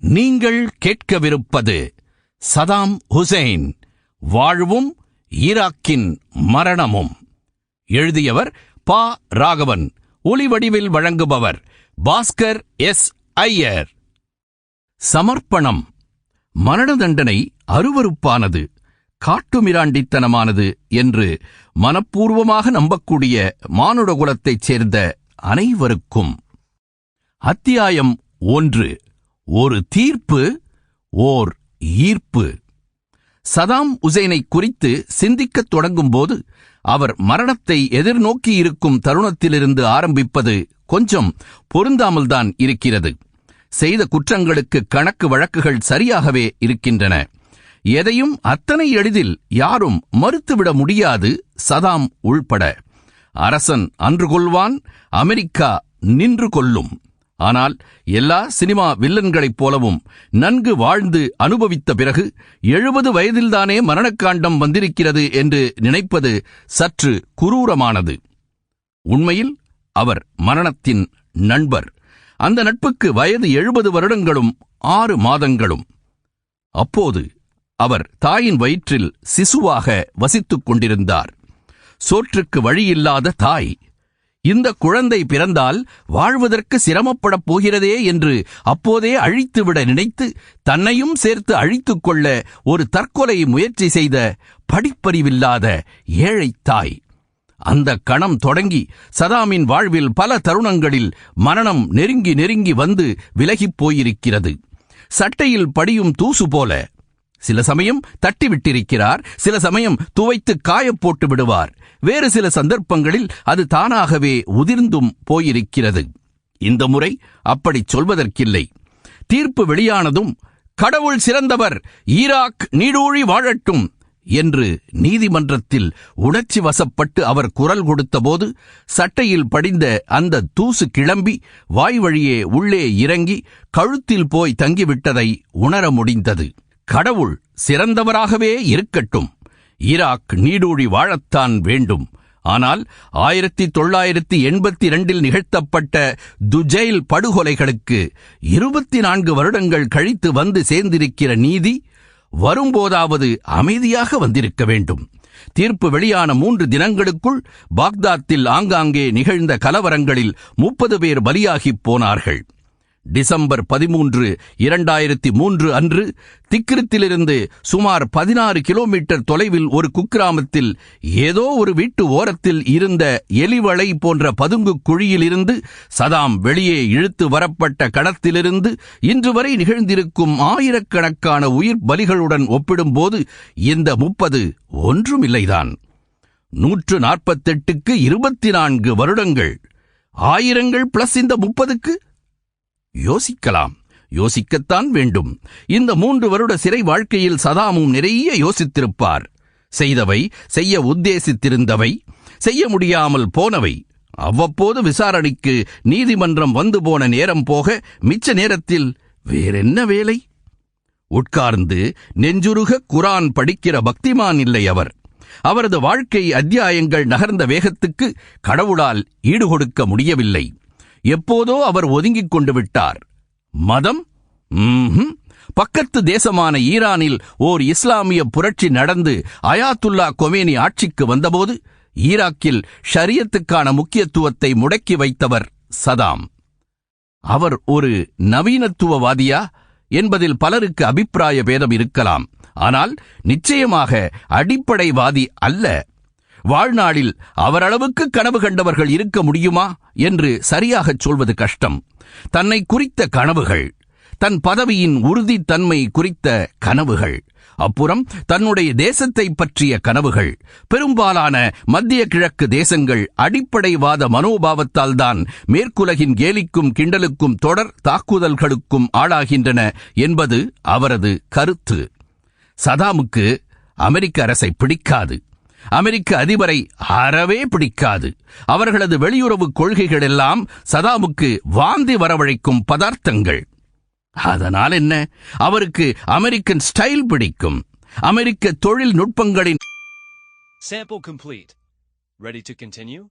நீங்கள் கேட்கவிருப்பது Saddam Hussein வாழ்வும் ஈராக்கின் மரணமும். எழுதியவர் பா. ராகவன். ஒளிவடிவில் வழங்குபவர் பாஸ்கர் எஸ். ஐயர். சமர்ப்பணம். மரண தண்டனை அருவருப்பானது காட்டுமிராண்டித்தனமானது என்று மனப்பூர்வமாக நம்பக்கூடிய மானுட குலத்தைச் சேர்ந்த அனைவருக்கும். அத்தியாயம் ஒன்று. ஒரு தீர்ப்பு ஓர் ஈர்ப்பு. சதாம் உசைனை குறித்து சிந்திக்கத் தொடங்கும்போது அவர் மரணத்தை எதிர்நோக்கியிருக்கும் தருணத்திலிருந்து ஆரம்பிப்பது கொஞ்சம் பொருந்தாமல்தான் இருக்கிறது. செய்த குற்றங்களுக்கு கணக்கு வழக்குகள் சரியாகவே இருக்கின்றன. எதையும் அத்தனை எளிதில் யாரும் மறுத்துவிட முடியாது சதாம் உள்பட. அரசன் அன்று கொள்வான் அமெரிக்கா நின்று கொள்ளும். ஆனால் எல்லா சினிமா வில்லன்களைப் போலவும் நன்கு வாழ்ந்து அனுபவித்த பிறகு எழுபது வயதில்தானே மரணக்காண்டம் வந்திருக்கிறது என்று நினைப்பது சற்று குரூரமானது. உண்மையில் அவர் மரணத்தின் நண்பர். அந்த நட்புக்கு வயது எழுபது வருடங்களும் ஆறு மாதங்களும். அப்போது அவர் தாயின் வயிற்றில் சிசுவாக வசித்துக் கொண்டிருந்தார். சோற்றுக்கு வழியில்லாத தாய் இந்த குழந்தை பிறந்தால் வாழ்வதற்கு சிரமப்படப் போகிறதே என்று அப்போதே அழித்துவிட நினைத்து தன்னையும் சேர்த்து அழித்துக் கொள்ள ஒரு தற்கொலை முயற்சி செய்த படிப்பறிவில்லாத ஏழை தாய். அந்த கணம் தொடங்கி சதாமின் வாழ்வில் பல தருணங்களில் மரணம் நெருங்கி நெருங்கி வந்து விலகிப் போயிருக்கிறது. சட்டையில் படியும் தூசு போல சில சமயம் தட்டிவிட்டிருக்கிறார் சில சமயம் துவைத்து காயப் போட்டு விடுவார். வேறு சில சந்தர்ப்பங்களில் அது தானாகவே உதிர்ந்தும் போயிருக்கிறது. இந்த முறை அப்படிச் சொல்வதற்கில்லை. தீர்ப்பு வெளியானதும் கடவுள் சிறந்தவர் ஈராக் நீடூழி வாழட்டும் என்று நீதிமன்றத்தில் உணர்ச்சி வசப்பட்டு அவர் குரல் கொடுத்தபோது சட்டையில் படிந்த அந்த தூசு கிளம்பி வாய் வழியே உள்ளே இறங்கி கழுத்தில் போய் தங்கிவிட்டதை உணர முடிந்தது. கடவுள் சிறந்தவராகவே இருக்கட்டும். ஈராக் நீடூழி வாழத்தான் வேண்டும். ஆனால் ஆயிரத்தி தொள்ளாயிரத்தி எண்பத்தி இரண்டில் நிகழ்த்தப்பட்ட துஜைல் படுகொலைகளுக்கு இருபத்தி நான்கு வருடங்கள் கழித்து வந்து சேர்ந்திருக்கிற நீதி வரும்போதாவது அமைதியாக வந்திருக்க வேண்டும். தீர்ப்பு வெளியான மூன்று தினங்களுக்குள் பாக்தாத்தில் ஆங்காங்கே நிகழ்ந்த கலவரங்களில் முப்பது பேர் பலியாகிப் போனார்கள். டிசம்பர் பதிமூன்று இரண்டாயிரத்தி மூன்று அன்று திக்கிருத்திலிருந்து சுமார் பதினாறு கிலோமீட்டர் தொலைவில் ஒரு குக்கிராமத்தில் ஏதோ ஒரு வீட்டு ஓரத்தில் இருந்த எலிவளை போன்ற பதுங்கு குழியிலிருந்து சதாம் வெளியே இழுத்து வரப்பட்ட கணத்திலிருந்து இன்று வரை நிகழ்ந்திருக்கும் ஆயிரக்கணக்கான உயிர் பலிகளுடன் ஒப்பிடும்போது இந்த முப்பது ஒன்றுமில்லைதான். நூற்று நாற்பத்தெட்டுக்கு இருபத்தி நான்கு வருடங்கள். ஆயிரங்கள் பிளஸ் இந்த முப்பதுக்கு யோசிக்கலாம். யோசிக்கத்தான் வேண்டும். இந்த மூன்று வருட சிறை வாழ்க்கையில் சதாமும் நிறைய யோசித்திருப்பார். செய்தவை செய்ய உத்தேசித்திருந்தவை செய்ய முடியாமல் போனவை. அவ்வப்போது விசாரணைக்கு நீதிமன்றம் வந்து போன நேரம் போக மிச்ச நேரத்தில் வேறென்ன வேலை? உட்கார்ந்து நெஞ்சுருக குரான் படிக்கிற பக்திமான் இல்லை அவர். அவரது வாழ்க்கை அத்தியாயங்கள் நகர்ந்த வேகத்துக்கு கடவுளால் ஈடுகொடுக்க முடியவில்லை. எப்போதோ அவர் ஒதுங்கிக் கொண்டு விட்டார். மதம்? பக்கத்து தேசமான ஈரானில் ஓர் இஸ்லாமிய புரட்சி நடந்து அயாத்துல்லா கொமேனி ஆட்சிக்கு வந்தபோது ஈராக்கில் ஷரியத்துக்கான முக்கியத்துவத்தை முடக்கி வைத்தவர் சதாம். அவர் ஒரு நவீனத்துவவாதியா? என்பதில் பலருக்கு அபிப்பிராய பேதம் இருக்கலாம். ஆனால் நிச்சயமாக அடிப்படைவாதி அல்ல. வாழ்நாளில் அவரளவுக்கு கனவு கண்டவர்கள் இருக்க முடியுமா என்று சரியாகச் சொல்வது கஷ்டம். தன்னை குறித்த கனவுகள் தன் பதவியின் உறுதித்தன்மை குறித்த கனவுகள் அப்புறம் தன்னுடைய தேசத்தை பற்றிய கனவுகள் பெரும்பாலான மத்திய கிழக்கு தேசங்கள் அடிப்படைவாத மனோபாவத்தால் தான் மேற்குலகின் கேலிக்கும் கிண்டலுக்கும் தொடர் தாக்குதல்களுக்கும் ஆளாகின்றன என்பது அவரது கருத்து. சதாமுக்கு அமெரிக்க அரசை பிடிக்காது. அமெரிக்க அதிபரை அறவே பிடிக்காது அவர்களது வெளியுறவு கொள்கைகள் எல்லாம் சதாமுக்கு வாந்தி வரவழைக்கும் பதார்த்தங்கள் அதனால் என்ன அவருக்கு அமெரிக்கன் ஸ்டைல் பிடிக்கும் அமெரிக்க தொழில்நுட்பங்களின் Sample complete. Ready to continue?